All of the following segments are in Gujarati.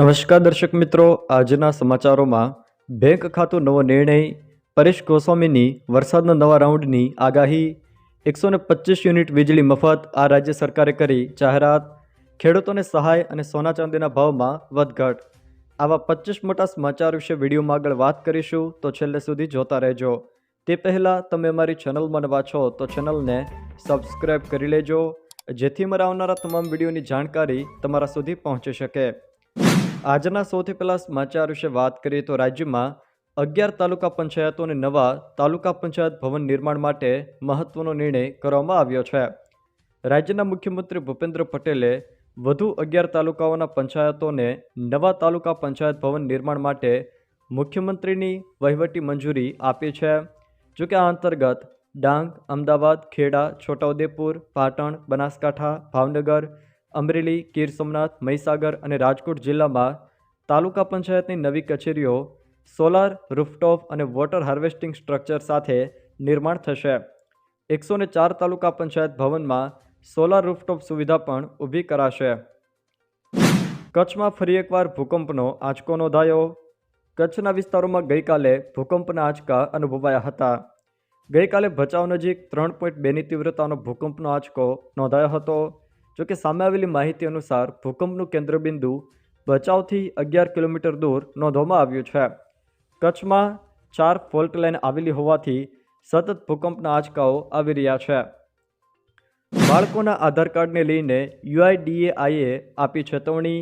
નમસ્કાર દર્શક મિત્રો, આજના સમાચારોમાં બેંક ખાતું નવો નિર્ણય, પરેશ ગોસ્વામીની વરસાદના નવા રાઉન્ડની આગાહી, એકસો યુનિટ વીજળી મફત, આ રાજ્ય સરકારે કરી જાહેરાત, ખેડૂતોને સહાય અને સોના ચાંદીના ભાવમાં વધઘટ. આવા પચીસ મોટા સમાચાર વિશે વિડીયોમાં આગળ વાત કરીશું, તો છેલ્લે સુધી જોતા રહેજો. તે પહેલાં તમે અમારી ચેનલમાં નવા છો, તો ચેનલને સબસ્ક્રાઈબ કરી લેજો, જેથી મારા આવનારા તમામ વિડીયોની જાણકારી તમારા સુધી પહોંચી શકે. આજના સૌથી પહેલા સમાચાર વિશે વાત કરીએ તો રાજ્યમાં અગિયાર તાલુકા પંચાયતોને નવા તાલુકા પંચાયત ભવન નિર્માણ માટે મહત્વનો નિર્ણય કરવામાં આવ્યો છે. રાજ્યના મુખ્યમંત્રી ભૂપેન્દ્ર પટેલે વધુ અગિયાર તાલુકાઓના પંચાયતોને નવા તાલુકા પંચાયત ભવન નિર્માણ માટે મુખ્યમંત્રીની વહીવટી મંજૂરી આપી છે. જોકે આ અંતર્ગત ડાંગ, અમદાવાદ, ખેડા, છોટાઉદેપુર, પાટણ, બનાસકાંઠા, ભાવનગર અમરેલી, ગીર સોમનાથ, મહીસાગર અને રાજકોટ જિલ્લામાં તાલુકા પંચાયતની નવી કચેરીઓ, સોલાર, રૂફટોપ અને વોટર હાર્વેસ્ટિંગ સ્ટ્રક્ચર સાથે નિર્માણ થશે. એકસો ને ચાર તાલુકા પંચાયત ભવનમાં સોલાર રૂફટોપ સુવિધા પણ ઊભી કરાશે. કચ્છમાં ફરી એકવાર ભૂકંપનો આંચકો નોંધાયો. કચ્છના વિસ્તારોમાં ગઈકાલે ભૂકંપના આંચકા અનુભવાયા હતા. ગઈકાલે ભચાઉ નજીક ત્રણ પોઈન્ટ બેની તીવ્રતાનો ભૂકંપનો આંચકો નોંધાયો હતો. જોકે સામે આવેલી માહિતી અનુસાર ભૂકંપનું કેન્દ્રબિંદુ ભચાઉથી અગિયાર કિલોમીટર દૂર નોંધવામાં આવ્યું છે. કચ્છમાં ચાર ફોલ્ટ લાઇન આવેલી હોવાથી સતત ભૂકંપના આંચકાઓ આવી રહ્યા છે. બાળકોના આધાર કાર્ડને લઈને યુઆઈડીએઆઈએ આપી ચેતવણી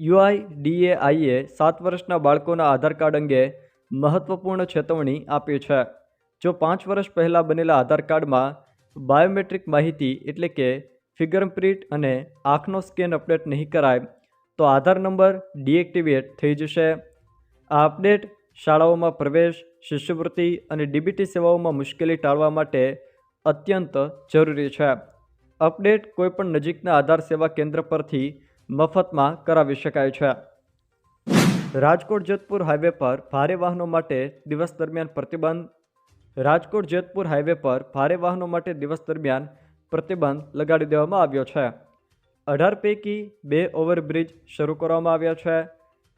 યુઆઈડીએઆઈએ સાત વર્ષના બાળકોના આધાર કાર્ડ અંગે મહત્વપૂર્ણ ચેતવણી આપી છે. જો પાંચ વર્ષ પહેલાં બનેલા આધાર કાર્ડમાં બાયોમેટ્રિક માહિતી એટલે કે ફિંગરપ્રિન્ટ અને આંખનો સ્કેન અપડેટ નહીં કરાય, તો આધાર નંબર ડીએક્ટિવેટ થઈ જશે. આ અપડેટ શાળાઓમાં પ્રવેશ, શિષ્યવૃત્તિ અને ડીબીટી સેવાઓમાં મુશ્કેલી ટાળવા માટે અત્યંત જરૂરી છે. અપડેટ કોઈપણ નજીકના આધાર સેવા કેન્દ્ર પરથી મફતમાં કરાવી શકાય છે. રાજકોટ જેતપુર હાઈવે પર ભારે વાહનો માટે દિવસ દરમિયાન પ્રતિબંધ. રાજકોટ જેતપુર હાઈવે પર ભારે વાહનો માટે દિવસ દરમિયાન પ્રતિબંધ લગાડી દેવામાં આવ્યો છે. અઢાર પૈકી બે ઓવરબ્રિજ શરૂ કરવામાં આવ્યા છે.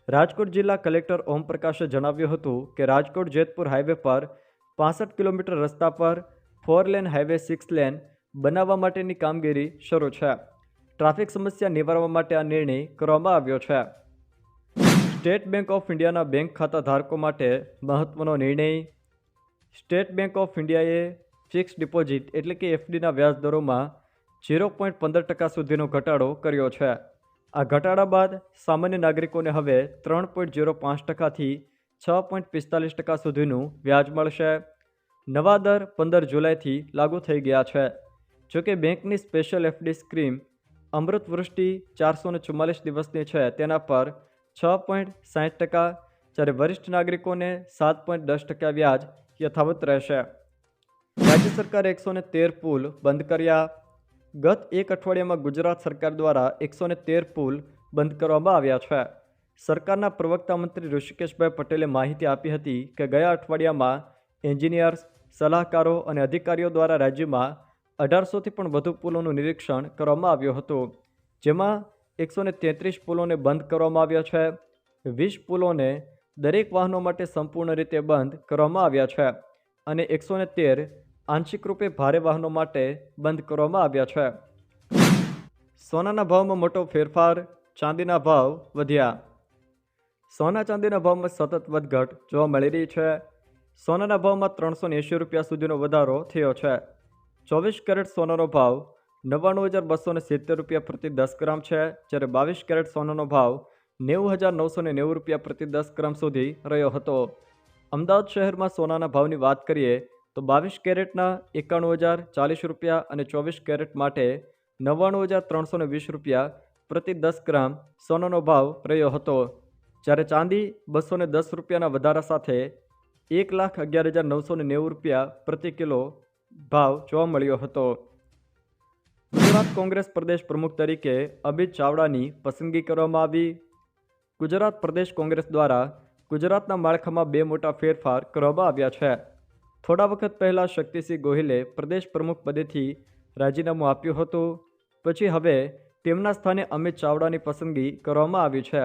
રાજકોટ જિલ્લા કલેક્ટર ઓમપ્રકાશે જણાવ્યું હતું કે રાજકોટ જેતપુર હાઈવે પર પાસઠ કિલોમીટર રસ્તા પર four lane highway six lane બનાવવા માટેની કામગીરી શરૂ છે. ટ્રાફિક સમસ્યા નિવારવા માટે આ નિર્ણય કરવામાં આવ્યો છે. સ્ટેટ બેંક ઓફ ઇન્ડિયાના બેંક ખાતા ધારકો માટે મહત્વનો નિર્ણય. સ્ટેટ બેંક ઓફ ઇન્ડિયાએ ફિક્સ ડિપોઝિટ એટલે કે એફડીના વ્યાજ દરોમાં ઝીરો પોઈન્ટ પંદર ટકા સુધીનો ઘટાડો કર્યો છે. આ ઘટાડા બાદ સામાન્ય નાગરિકોને હવે ત્રણ પોઈન્ટ ઝીરો પાંચ ટકાથી છ પોઈન્ટ પિસ્તાલીસ ટકા સુધીનું વ્યાજ મળશે. નવા દર પંદર જુલાઈથી લાગુ થઈ ગયા છે. જોકે બેંકની special FD scheme Amrit Vrishti ચારસો ને ચુમ્માલીસ દિવસની છે તેના પર છ પોઈન્ટ સાઠ ટકા જ્યારે વરિષ્ઠ નાગરિકોને સાત પોઈન્ટ દસ ટકા વ્યાજ યથાવત રહેશે. રાજ્ય સરકારે એકસો ને તેર પુલ બંધ કર્યા. ગત એક અઠવાડિયામાં ગુજરાત સરકાર દ્વારા એકસો ને તેર પુલ બંધ કરવામાં આવ્યા છે. સરકારના પ્રવક્તા મંત્રી ઋષિકેશભાઈ પટેલે માહિતી આપી હતી કે ગયા અઠવાડિયામાં એન્જિનિયર્સ, સલાહકારો અને અધિકારીઓ દ્વારા રાજ્યમાં અઢારસોથી પણ વધુ પુલોનું નિરીક્ષણ કરવામાં આવ્યું હતું. જેમાં એકસો ને તેત્રીસ પુલોને બંધ કરવામાં આવ્યા છે. વીસ પુલોને દરેક વાહનો માટે સંપૂર્ણ રીતે બંધ કરવામાં આવ્યા છે. અને એકસો ને તેર આંશિક રૂપે ભારે વાહનો માટે બંધ કરવામાં આવ્યા છે. સોનાના ભાવમાં મોટો ફેરફાર, ચાંદીના ભાવ વધ્યા. સોના ચાંદીના ભાવમાં સતત વધઘટ જોવા મળી રહી છે. સોનાના ભાવમાં ત્રણસો એંશી રૂપિયા સુધીનો વધારો થયો છે. ચોવીસ કેરેટ સોનાનો ભાવ નવ્વાણું હજાર બસો ને સિત્તેર રૂપિયા પ્રતિ દસ ગ્રામ છે, જ્યારે બાવીસ કેરેટ સોનાનો ભાવ નેવું હજાર નવસો ને નેવું રૂપિયા પ્રતિ દસ ગ્રામ સુધી રહ્યો હતો. અમદાવાદ શહેરમાં સોનાના ભાવની વાત કરીએ, તો બાવીસ કેરેટના એકાણું હજાર ચાલીસ રૂપિયા અને ચોવીસ કેરેટ માટે નવ્વાણું હજાર ત્રણસો વીસ રૂપિયા પ્રતિ દસ ગ્રામ સોનાનો ભાવ રહ્યો હતો. જ્યારે ચાંદી બસો દસ રૂપિયાના વધારા સાથે એક લાખ અગિયાર હજાર નવસો નેવું રૂપિયા પ્રતિ કિલો ભાવ જોવા મળ્યો હતો. ગુજરાત કોંગ્રેસ પ્રદેશ પ્રમુખ તરીકે અમિત ચાવડાની પસંદગી કરવામાં આવી. ગુજરાત પ્રદેશ કોંગ્રેસ દ્વારા ગુજરાતના માળખામાં બે મોટા ફેરફાર કરવામાં આવ્યા છે. થોડા વખત પહેલાં શક્તિસિંહ ગોહિલે પ્રદેશ પ્રમુખ પદેથી રાજીનામું આપ્યું હતું. પછી હવે તેમના સ્થાને અમિત ચાવડાની પસંદગી કરવામાં આવી છે.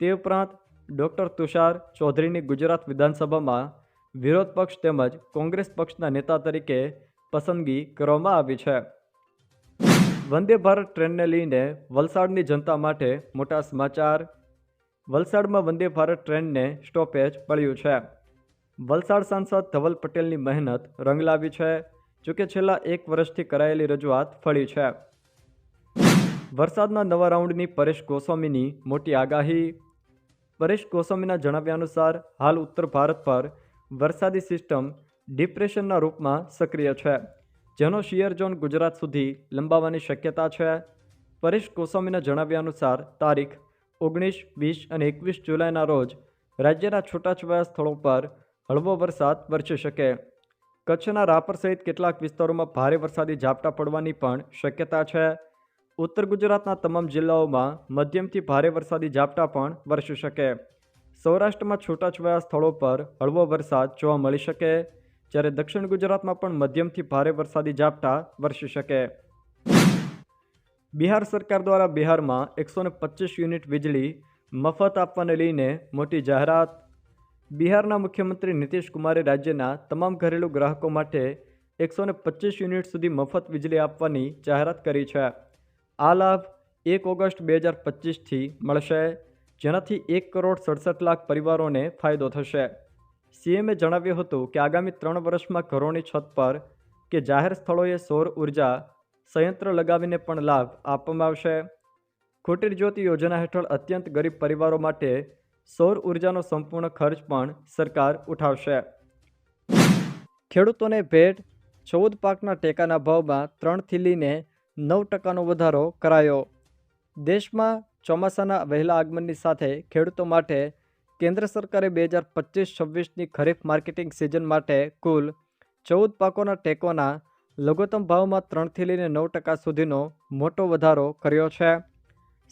તે ઉપરાંત ડૉક્ટર તુષાર ચૌધરીની ગુજરાત વિધાનસભામાં વિરોધ પક્ષ તેમજ કોંગ્રેસ પક્ષના નેતા તરીકે પસંદગી કરવામાં આવી છે. વંદે ભારત ટ્રેનને લઈને વલસાડની જનતા માટે મોટા સમાચાર વલસાડમાં વંદે ભારત ટ્રેનને સ્ટોપેજ પડ્યું છે. વલસાડ સાંસદ ધવલ પટેલની મહેનત રંગ લાવી છે, જોકે છેલ્લા એક વર્ષથી કરાયેલી રજૂઆત ફળી છે. વરસાદના નવા રાઉન્ડની પરેશ ગોસ્વામીની મોટી આગાહી. પરેશ ગોસ્વામીના જણાવ્યા અનુસાર, હાલ ઉત્તર ભારત પર વરસાદી સિસ્ટમ ડિપ્રેશનના રૂપમાં સક્રિય છે, જેનો શિયર ઝોન ગુજરાત સુધી લંબાવવાની શક્યતા છે. પરેશ ગોસ્વામીના જણાવ્યા અનુસાર, તારીખ ઓગણીસ, વીસ અને એકવીસ જુલાઈના રોજ રાજ્યના છૂટાછવાયા સ્થળો પર હળવો વરસાદ વરસી શકે. કચ્છના રાપર સહિત કેટલાક વિસ્તારોમાં ભારે વરસાદી ઝાપટા પડવાની પણ શક્યતા છે. ઉત્તર ગુજરાતના તમામ જિલ્લાઓમાં મધ્યમથી ભારે વરસાદી ઝાપટા પણ વરસી શકે. સૌરાષ્ટ્રમાં છૂટાછવાયા સ્થળો પર હળવો વરસાદ જોવા મળી શકે, જ્યારે દક્ષિણ ગુજરાતમાં પણ મધ્યમથી ભારે વરસાદી ઝાપટા વરસી શકે. બિહાર સરકાર દ્વારા બિહારમાં એકસો ને પચીસ યુનિટ વીજળી મફત આપવાને લઈને મોટી જાહેરાત. બિહારના મુખ્યમંત્રી નીતિશ કુમારે રાજ્યના તમામ ઘરેલું ગ્રાહકો માટે એકસો પચીસ યુનિટ સુધી મફત વીજળી આપવાની જાહેરાત કરી છે. આ લાભ એક ઓગસ્ટ બે હજાર પચીસથી મળશે, જેનાથી એક કરોડ સડસઠ લાખ પરિવારોને ફાયદો થશે. સીએમએ જણાવ્યું હતું કે આગામી ત્રણ વર્ષમાં ઘરોની છત પર કે જાહેર સ્થળોએ સૌર ઊર્જા સંયંત્ર લગાવીને પણ લાભ આપવામાં આવશે. ખોટી જ્યોતિ યોજના હેઠળ અત્યંત ગરીબ પરિવારો માટે સૌર ઉર્જાનો સંપૂર્ણ ખર્ચ પણ સરકાર ઉઠાવશે. ખેડૂતોને ભેટ ચૌદ પાકના ટેકાના ભાવમાં ત્રણથી લઈને નવ ટકાનો વધારો કરાયો. દેશમાં ચોમાસાના વહેલા આગમનની સાથે ખેડૂતો માટે કેન્દ્ર સરકારે બે હજાર પચીસ છવ્વીસની ખરીફ માર્કેટિંગ સિઝન માટે કુલ ચૌદ પાકોના ટેકોના લઘુત્તમ ભાવમાં ત્રણથી લઈને નવ ટકા સુધીનો મોટો વધારો કર્યો છે.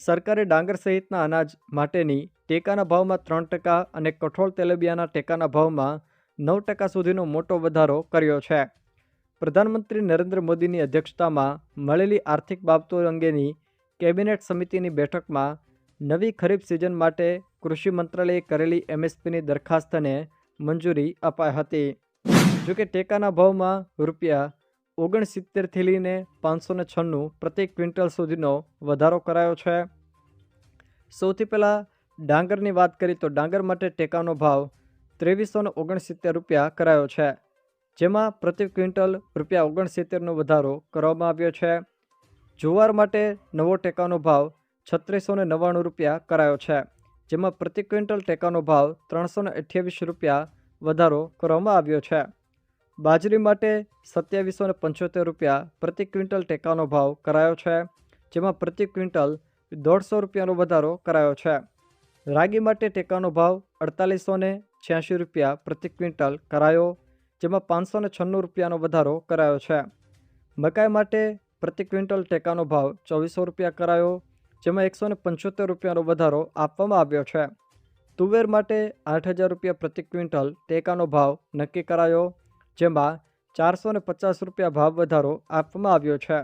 સરકારે ડાંગર સહિતના અનાજ માટેની ટેકાના ભાવમાં ત્રણ ટકા અને કઠોળ તેલબિયાના ટેકાના ભાવમાં નવ ટકા સુધીનો મોટો વધારો કર્યો છે. પ્રધાનમંત્રી નરેન્દ્ર મોદીની અધ્યક્ષતામાં મળેલી આર્થિક બાબતો અંગેની કેબિનેટ સમિતિની બેઠકમાં નવી ખરીફ સિઝન માટે કૃષિ મંત્રાલયે કરેલી એમએસપીની દરખાસ્તને મંજૂરી અપાઈ હતી. જોકે ટેકાના ભાવમાં રૂપિયા ઓગણસિત્તેરથી લઈને પાંચસો ને છન્નું પ્રતિ ક્વિન્ટલ સુધીનો વધારો કરાયો છે. સૌથી પહેલાં ડાંગરની વાત કરીએ તો ડાંગર માટે ટેકાનો ભાવ ત્રેવીસો ને ઓગણસિત્તેર રૂપિયા કરાયો છે, જેમાં પ્રતિ ક્વિન્ટલ રૂપિયા ઓગણસિત્તેરનો વધારો કરવામાં આવ્યો છે. જુવાર માટે નવો ટેકાનો ભાવ છત્રીસો ને નવ્વાણું રૂપિયા કરાયો છે, જેમાં પ્રતિ ક્વિન્ટલ ટેકાનો ભાવ ત્રણસો ને અઠ્યાવીસ રૂપિયા વધારો કરવામાં આવ્યો છે. બાજરી માટે સત્યાવીસો ને પંચોતેર રૂપિયા પ્રતિ ક્વિન્ટલ ટેકાનો ભાવ કરાયો છે, જેમાં પ્રતિ ક્વિન્ટલ દોઢસો રૂપિયાનો વધારો કરાયો છે. રાગી માટે ટેકાનો ભાવ અડતાલીસો ને છ્યાસી રૂપિયા પ્રતિ ક્વિન્ટલ કરાયો, જેમાં પાંચસો ને છન્નું રૂપિયાનો વધારો કરાયો છે. મકાઈ માટે પ્રતિ ક્વિન્ટલ ટેકાનો ભાવ ચોવીસો રૂપિયા કરાયો, જેમાં એકસો ને પંચોતેર રૂપિયાનો વધારો આપવામાં આવ્યો છે. તુવેર માટે આઠ હજાર રૂપિયા પ્રતિ ક્વિન્ટલ ટેકાનો ભાવ નક્કી કરાયો જેમાં ચારસો પચાસ રૂપિયા ભાવ વધારો આપવામાં આવ્યો છે.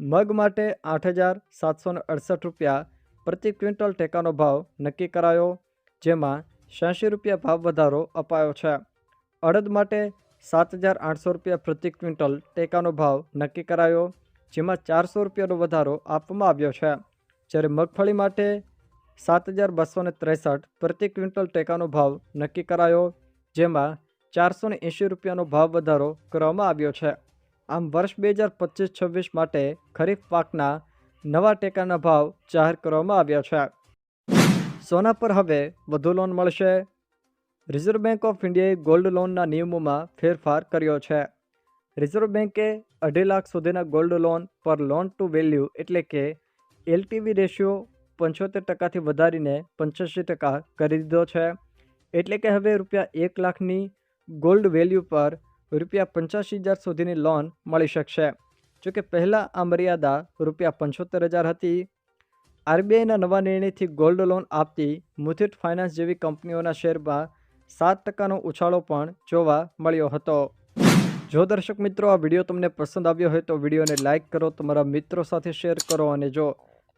મગ માટે આઠ હજાર સાતસો અડસઠ રૂપિયા પ્રતિ ક્વિન્ટલ ટેકાનો ભાવ નક્કી કરાયો, જેમાં છ્યાસી રૂપિયા ભાવ વધારો અપાયો છે. અડદ માટે સાત હજાર આઠસો રૂપિયા પ્રતિ ક્વિન્ટલ ટેકાનો ભાવ નક્કી કરાયો, જેમાં ચારસો રૂપિયાનો વધારો આપવામાં આવ્યો છે. જ્યારે મગફળી માટે સાત હજાર બસો ત્રેસઠ પ્રતિ ક્વિન્ટલ ટેકાનો ભાવ નક્કી કરાયો, જેમાં ચારસો ને એંશી રૂપિયાનો ભાવ વધારો કરવામાં આવ્યો છે. આમ વર્ષ બે હજાર પચીસ છવ્વીસ માટે ખરીફ પાકના નવા ટેકાના ભાવ જાહેર કરવામાં આવ્યા છે. સોના પર હવે વધુ લોન મળશે. રિઝર્વ બેંક ઓફ ઇન્ડિયાએ ગોલ્ડ લોનના નિયમોમાં ફેરફાર કર્યો છે. રિઝર્વ બેંકે અઢી લાખ સુધીના ગોલ્ડ લોન પર લોન ટુ વેલ્યુ એટલે કે એલટીવી રેશિયો પંચોતેર ટકાથી વધારીને પંચ્યાસી ટકા કરી દીધો છે. એટલે કે હવે રૂપિયા એક લાખની ગોલ્ડ વેલ્યુ પર રૂપિયા પંચ્યાસી હજાર સુધીની લોન મળી શકશે. જોકે પહેલાં આ મર્યાદા રૂપિયા પંચોતેર હજાર હતી. આરબીઆઈના નવા નિર્ણયથી ગોલ્ડ લોન આપતી મુથુટ ફાઇનાન્સ જેવી કંપનીઓના શેરમાં સાત ટકાનો ઉછાળો પણ જોવા મળ્યો હતો. જો દર્શક મિત્રો આ વીડિયો તમને પસંદ આવ્યો હોય તો વિડીયોને લાઇક કરો, તમારા મિત્રો સાથે શેર કરો અને જો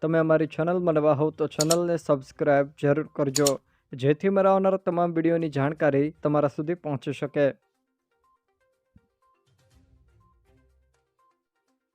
તમે અમારી ચેનલમાં નવા હોવ તો ચેનલને સબસ્ક્રાઈબ જરૂર કરજો. જેથી મારા આવનારા તમામ વિડીયોની જાણકારી તમારા સુધી પહોંચી શકે.